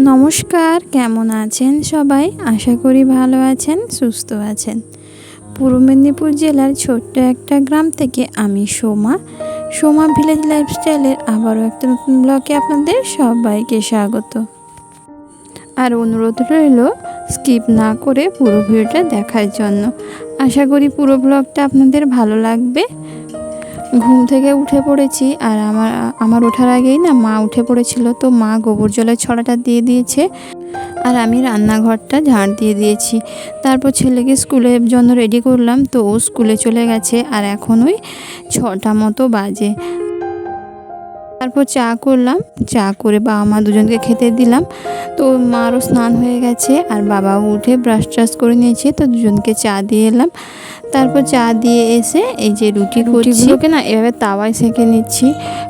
নমস্কার, কেমন আছেন সবাই? আশা করি ভালো আছেন, সুস্থ আছেন। পূর্ব মেদিনীপুর জেলার ছোট্ট একটা গ্রাম থেকে আমি সোমা। সোমা ভিলেজ লাইফস্টাইলের আবারও একটা নতুন ব্লগে আপনাদের সবাইকে স্বাগত। আর অনুরোধ রইল স্কিপ না করে পুরো ভিডিওটা দেখার জন্য। আশা করি পুরো ব্লগটা আপনাদের ভালো লাগবে। ঘুম থেকে উঠে পড়েছি আর আমার আমার ওঠার আগেই না মা উঠে পড়েছিল। তো মা গোবর জলের ছড়াটা দিয়ে দিয়েছে আর আমি রান্নাঘরটা ঝাড় দিয়ে দিয়েছি। তারপর ছেলেকে স্কুলের জন্য রেডি করলাম। তো ও স্কুলে চলে গেছে আর এখন ওই ছটা মতো বাজে। তারপর চা করলাম। চা করে বাবা মা দুজনকে খেতে দিলাম। তো মারও স্নান হয়ে গেছে আর বাবাও উঠে ব্রাশ ট্রাশ করে নিয়েছে। তো দুজনকে চা দিয়ে এলাম। তারপর চা দিয়ে এসে এই যে রুটি রুটিগুলোকে না এভাবে তাওয়ায় সেঁকে নিচ্ছি।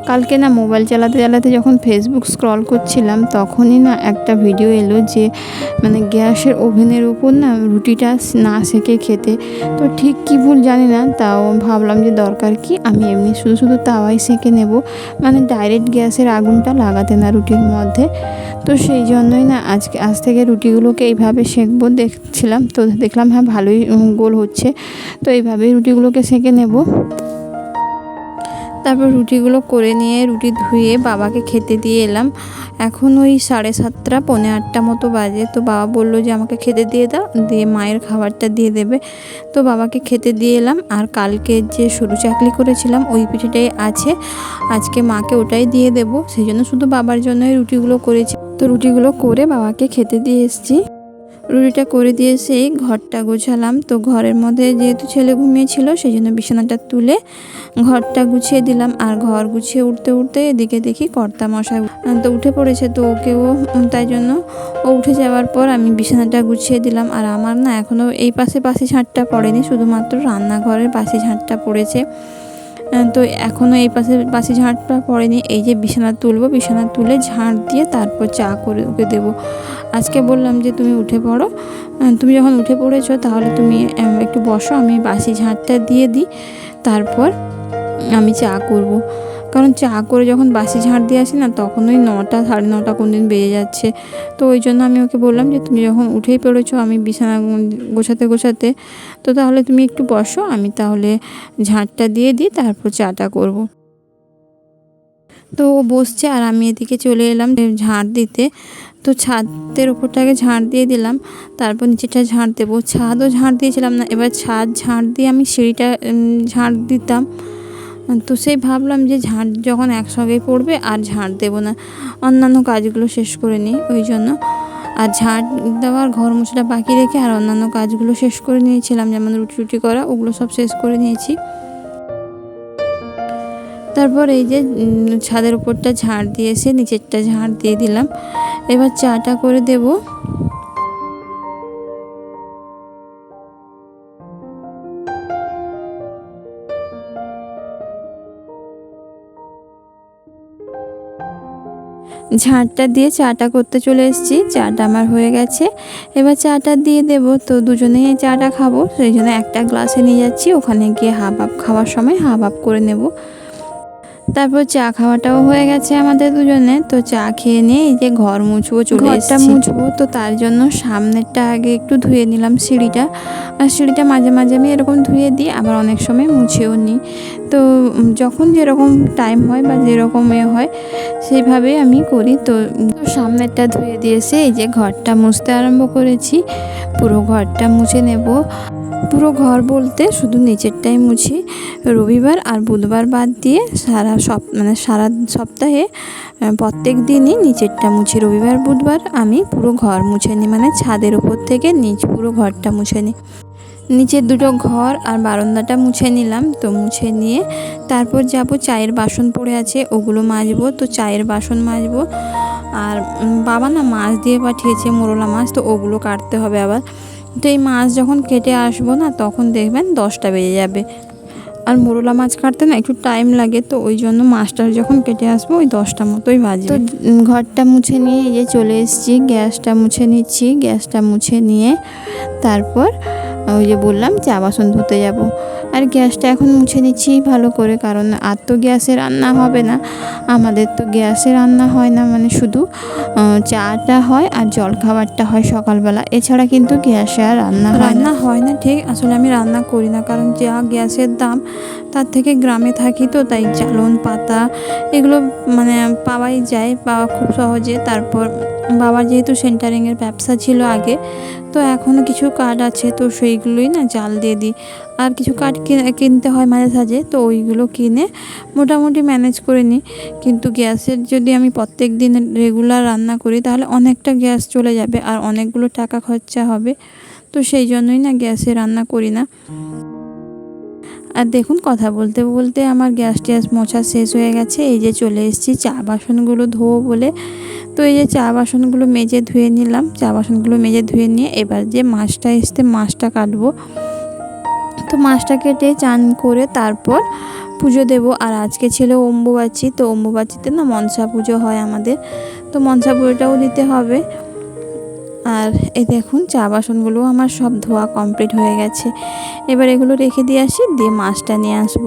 কালকে না মোবাইল চালাতে চালাতে যখন ফেসবুক স্ক্রল করছিলাম তখনই না একটা ভিডিও এলো যে মানে গ্যাসের ওভেনের উপর না রুটিটা না সেঁকে খেতে। তো ঠিক কি ভুল জানি না তাও ভাবলাম যে দরকার কি আমি এমনি শুধু শুধু তাওয়াই সেঁকে নেব। মানে ডাইরেক্ট গ্যাসের আগুনটা লাগাতে না রুটির মধ্যে। তো সেই জন্যই না আজকে আজ থেকে রুটিগুলোকে এইভাবে সেঁকবো দেখছিলাম। তো দেখলাম হ্যাঁ ভালোই গোল হচ্ছে। তো এইভাবেই রুটিগুলোকে সেঁকে নেব। তারপর রুটিগুলো করে নিয়ে রুটি ধুয়ে বাবাকে খেতে দিয়ে এলাম। এখন ওই সাড়ে সাতটা, পৌনে আটটা মতো বাজে। তো বাবা বলল যে, আমাকে খেতে দিয়ে দাও, দিয়ে মায়ের খাবারটা দিয়ে দেবে। তো বাবাকে খেতে দিয়ে এলাম। আর কালকে যে সরু চাকলি করেছিলাম, ওই পিঠেটাই আছে। আজকে মাকে ওটাই দিয়ে দেবো। সেই জন্য শুধু বাবার জন্যই রুটিগুলো করেছি। তো রুটিগুলো করে বাবাকে খেতে দিয়ে এসেছি। রুটিটা করে দিয়ে সেই ঘরটা গোছালাম। তো ঘরের মধ্যে যেহেতু ছেলে ঘুমিয়েছিল সেই জন্য বিছানাটা তুলে ঘরটা গুছিয়ে দিলাম। আর ঘর গুছিয়ে উঠতে উঠতে এদিকে দেখি কর্তা মশাই তো উঠে পড়েছে, তো ওকেও তাই জন্য ও উঠে যাওয়ার পর আমি বিছানাটা গুছিয়ে দিলাম। আর আমার না এখনও এই পাশে পাশে ঝাঁটটা পড়েনি, শুধুমাত্র রান্নাঘরের পাশে ঝাঁটটা পড়েছে। তো এখনও এই পাশে বাসি ঝাঁটটা পড়েনি। এই যে বিছানা তুলবো, বিছানা তুলে ঝাঁট দিয়ে তারপর চা করে ওকে দেবো। আজকে বললাম যে তুমি উঠে পড়ো। তুমি যখন উঠে পড়েছো তাহলে তুমি একটু বসো, আমি বাসি ঝাঁটটা দিয়ে দিই, তারপর আমি চা করব। কারণ চা করে যখন বাসি ঝাঁট দিয়ে আসি না তখন ওই নটা, সাড়ে নটা কোন দিন বেজে যাচ্ছে। তো ওই জন্য আমি ওকে বললাম যে, তুমি যখন উঠেই পড়েছো, আমি বিছানা গোছাতে গোছাতে, তো তাহলে তুমি একটু বসো, আমি তাহলে ঝাঁটটা দিয়ে দিই, তারপর চাটা করব। তো ও বসছে আর আমি এদিকে চলে এলাম ঝাঁট দিতে। তো ছাদের উপরটাকে ঝাঁট দিয়ে দিলাম, তারপর নিচেটা ঝাঁট দেবো। ছাদও ঝাঁট দিয়েছিলাম না, এবার ছাদ ঝাঁট দিয়ে আমি সিঁড়িটা ঝাঁট দিতাম। তো সেই ভাবলাম যে ঝাঁট যখন একসঙ্গেই পড়বে আর ঝাঁট দেবো না, অন্যান্য কাজগুলো শেষ করে নিই ওই জন্য। আর ঝাঁট দেওয়ার ঘর মুছটা বাকি রেখে আর অন্যান্য কাজগুলো শেষ করে নিয়েছিলাম, যেমন রুটি রুটি করা, ওগুলো সব শেষ করে নিয়েছি। তারপর এই যে ছাদের উপরটা ঝাড় দিয়ে এসে নিচেরটা ঝাড় দিয়ে দিলাম। এবার চাটা করে দেব। ঝাঁটটা দিয়ে চাটা করতে চলে এসেছি। চাটা আমার হয়ে গেছে। এবার চাটা দিয়ে দেব। তো দুজনেই চাটা খাব। সেই জন্য একটা গ্লাসে নিয়ে যাচ্ছি। ওখানে গিয়ে হাফ হাফ খাওয়ার সময় হাফ হাফ করে নেব। তারপর চা খাওয়াটাও হয়ে গেছে আমাদের দুজনে। তো চা খেয়ে নিয়ে এই যে ঘর মুছবো চলে ঘরটা মুছবো তো তার জন্য সামনেরটা আগে একটু ধুয়ে নিলাম সিঁড়িটা। আর সিঁড়িটা মাঝে মাঝে আমি এরকম ধুয়ে দিই আবার অনেক সময় মুছেও নিই। তো যখন যেরকম টাইম হয় বা যেরকম এ হয় সেইভাবেই আমি করি। তো সামনেরটা ধুয়ে দিয়েছে এই যে ঘরটা মুছতে আরম্ভ করেছি। পুরো ঘরটা মুছে নেব। পুরো ঘর বলতে শুধু নিচেরটাই মুছি। রবিবার আর বুধবার বাদ দিয়ে সারা সপ মানে সারা সপ্তাহে প্রত্যেক দিনই নিচেরটা মুছি। রবিবার, বুধবার আমি পুরো ঘর মুছে নিই মানে ছাদের উপর থেকে নিচ পুরো ঘরটা মুছে নিই নিচের দুটো ঘর আর বারান্দাটা মুছে নিলাম, তো মুছে নিয়ে তারপর যাব চায়ের বাসন পড়ে আছে, ওগুলো মাজবো, তো চায়ের বাসন মাজবো। আর বাবা না মাছ দিয়ে পাঠিয়েছে, মোরলা মাছ, তো ওগুলো কাটতে হবে আবার। তো এই মাছ যখন কেটে আসব না, তখন দেখবেন দশটা বেজে যাবে। আর মোরলা মাছ কাটতে না একটু টাইম লাগে, তো ওই জন্য মাছটা যখন কেটে আসব, ওই দশটা মতোই বাজে তো ঘরটা মুছে নিয়ে এই যে চলে এসেছি, গ্যাসটা মুছে নিচ্ছি, গ্যাসটা মুছে নিয়ে তারপর, ওই যে বললাম চা বাসন ধুতে যাব। আর গ্যাসটা এখন মুছে নিচ্ছি ভালো করে, কারণ আর তো গ্যাসে রান্না হবে না। আমাদের তো গ্যাসে রান্না হয় না মানে শুধু চাটা হয় আর জল খাবারটা হয় সকালবেলা। এছাড়া কিন্তু গ্যাসে আর রান্না রান্না হয় না, ঠিক। আসলে আমি রান্না করি না, কারণ যা গ্যাসের দাম, তার থেকে গ্রামে থাকি তো, তাই জ্বালন পাতা এগুলো মানে পাওয়াই যায়, পাওয়া খুব সহজে। তারপর বাবার যেহেতু সেন্টারিংয়ের ব্যবসা ছিল আগে, তো এখনও কিছু কার্ড আছে, তো সেইগুলোই না জাল দিয়ে দিই। আর কিছু কাঠ কিনতে হয় মাঝে সাঝে, তো ওইগুলো কিনে মোটামুটি ম্যানেজ করে নিই। কিন্তু গ্যাসের যদি আমি প্রত্যেক দিন রেগুলার রান্না করি, তাহলে অনেকটা গ্যাস চলে যাবে আর অনেকগুলো টাকা খরচা হবে। তো সেই জন্যই না গ্যাসে রান্না করি না। আর দেখুন কথা বলতে বলতে আমার গ্যাস ট্যাস মোছা শেষ হয়ে গেছে। এই যে চলে এসেছি চা বাসনগুলো ধোবো বলে। তো এই যে চা বাসনগুলো মেজে ধুয়ে নিলাম। চা বাসনগুলো মেজে ধুয়ে নিয়ে এবার যে মাছটা এসতে মাছটা কাটবো। তো মাছটা কেটে চান করে তারপর পুজো দেব। আর আজকে ছিল অম্বুবাচি। তো অম্বুবাচিতে না মনসা পুজো হয় আমাদের। তো মনসা পুজোটাও দিতে হবে। আর এই দেখুন, চা বাসনগুলো আমার সব ধোয়া কমপ্লিট হয়ে গেছে। এবার এগুলো রেখে দিয়ে আসি, দিয়ে মাছটা নিয়ে আসব।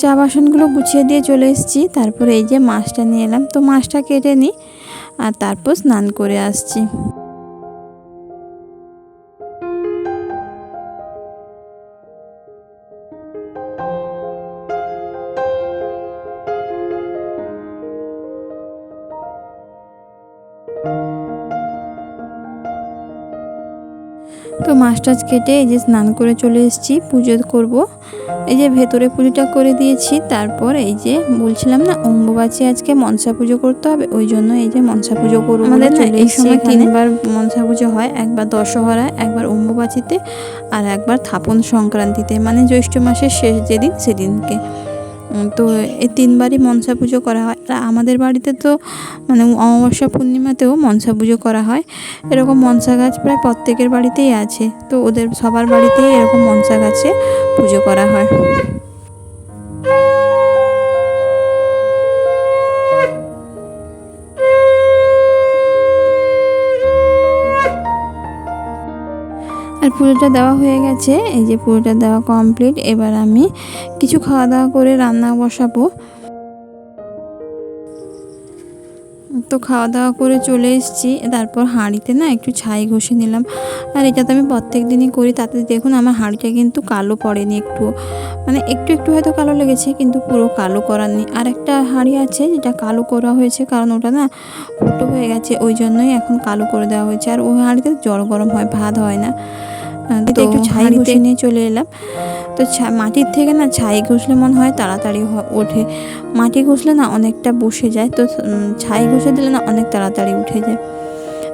চা বাসনগুলো গুছিয়ে দিয়ে চলে এসেছি, তারপরে এই যে মাছটা নিয়ে এলাম। তো মাছটা কেটে নিই, আর তারপর স্নান করে আসছি। মাছ টাছ কেটে এই যে স্নান করে চলে এসেছি পুজো করব। এই যে ভেতরে পুজোটা করে দিয়েছি তারপর এই যে বলছিলাম না অম্বুবাচী আজকে মনসা পুজো করতে হবে ওই জন্য এই যে মনসা পুজো করব আমাদের এই সময় তিনবার মনসা পুজো হয় একবার দশহরা একবার অম্বুবাচীতে আর একবার থাপন সংক্রান্তিতে মানে জ্যৈষ্ঠ মাসের শেষ যেদিন সেদিনকে। তো এই তিনবারই মনসা পুজো করা হয়। আর আমাদের বাড়িতে তো মানে অমাবস্যা পূর্ণিমাতেও মনসা পুজো করা হয়। এরকম মনসা গাছ প্রায় প্রত্যেকের বাড়িতেই আছে। তো ওদের সবার বাড়িতেই এরকম মনসা গাছে পুজো করা হয়। আর পুরোটা দেওয়া হয়ে গেছে। এই যে পুরোটা দেওয়া কমপ্লিট এবার আমি কিছু খাওয়া দাওয়া করে রান্না বসাবো। তো খাওয়া দাওয়া করে চলে এসেছি। তারপর হাঁড়িতে না একটু ছাই ঘষে নিলাম। আর এটা তো আমি প্রত্যেক দিনই করি, তাতে দেখুন আমার হাঁড়িটা কিন্তু কালো পড়েনি একটু। মানে একটু একটু হয়তো কালো লেগেছে, কিন্তু পুরো কালো করার নেই। আর একটা হাঁড়ি আছে যেটা কালো করা হয়েছে, কারণ ওটা না ফুটো হয়ে গেছে, ওই জন্যই এখন কালো করে দেওয়া হয়েছে। আর ওই হাঁড়িতে জল গরম হয়, ভাত হয় না। তো একটু ছাই ঘষে নিয়ে চলে এলাম। তো মাটির থেকে না ছাই ঘষলে মনে হয় তাড়াতাড়ি ওঠে। মাটি ঘষলে না অনেকটা বসে যায় তো ছাই ঘষে দিলে না অনেক তাড়াতাড়ি উঠে যায়।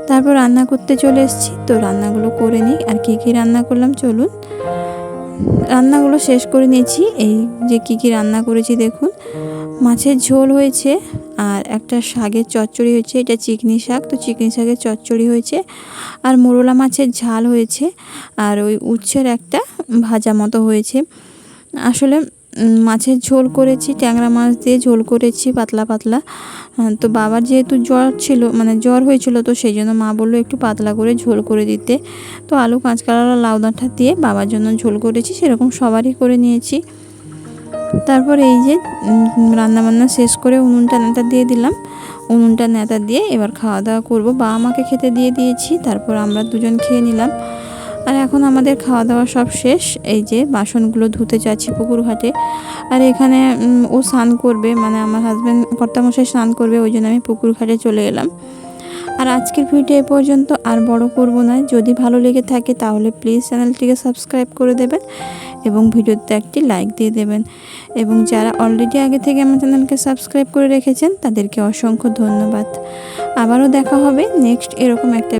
তারপর রান্না করতে চলে এসেছি তো রান্নাগুলো করে নিই। আর কী কী রান্না করলাম চলুন। রান্নাগুলো শেষ করে নিয়েছি। এই যে কী কী রান্না করেছি দেখুন। মাছের ঝোল হয়েছে আর একটা শাকের চচ্চড়ি হয়েছে, এটা চিকনি শাক, তো চিকনি শাকের চচ্চড়ি হয়েছে। আর মোরলা মাছের ঝাল হয়েছে, আর ওই উচ্ছের একটা ভাজা মতো হয়েছে। আসলে মাছের ঝোল করেছি, ট্যাংরা মাছ দিয়ে ঝোল করেছি, পাতলা পাতলা। তো বাবার যেহেতু জ্বর ছিল মানে জ্বর হয়েছিল, তো সেই জন্য মা বলল একটু পাতলা করে ঝোল করে দিতে। তো আলু কাঁচকলা লাউ ডাঁটা দিয়ে বাবার জন্য ঝোল করেছি, সেরকম সবারই করে নিয়েছি। তারপর এই যে রান্নাবান্না শেষ করে উনুনটা নেতা দিয়ে দিলাম। উনুনটা নেতা দিয়ে এবার খাওয়া দাওয়া করব। বাবা মাকে খেতে দিয়ে দিয়েছি, তারপর আমরা দুজন খেয়ে নিলাম। আর এখন আমাদের খাওয়া দাওয়া সব শেষ। এই যে বাসনগুলো ধুতে যাচ্ছি পুকুর ঘাটে। আর এখানে ও স্নান করবে মানে আমার হাজব্যান্ড কর্তামশাই স্নান করবে, ওই জন্য আমি পুকুর ঘাটে চলে এলাম। আর আজকের ভিডিও এ পর্যন্ত আর বড় করব না। যদি ভালো লেগে থাকে তাহলে প্লিজ চ্যানেলটিকে সাবস্ক্রাইব করে দেবেন এবং ভিডিওতে একটি লাইক দিয়ে দেবেন। এবং যারা অলরেডি আগে থেকে আমার চ্যানেলকে সাবস্ক্রাইব করে রেখেছেন তাদেরকে অসংখ্য ধন্যবাদ। আবারও দেখা হবে নেক্সট এরকম একটা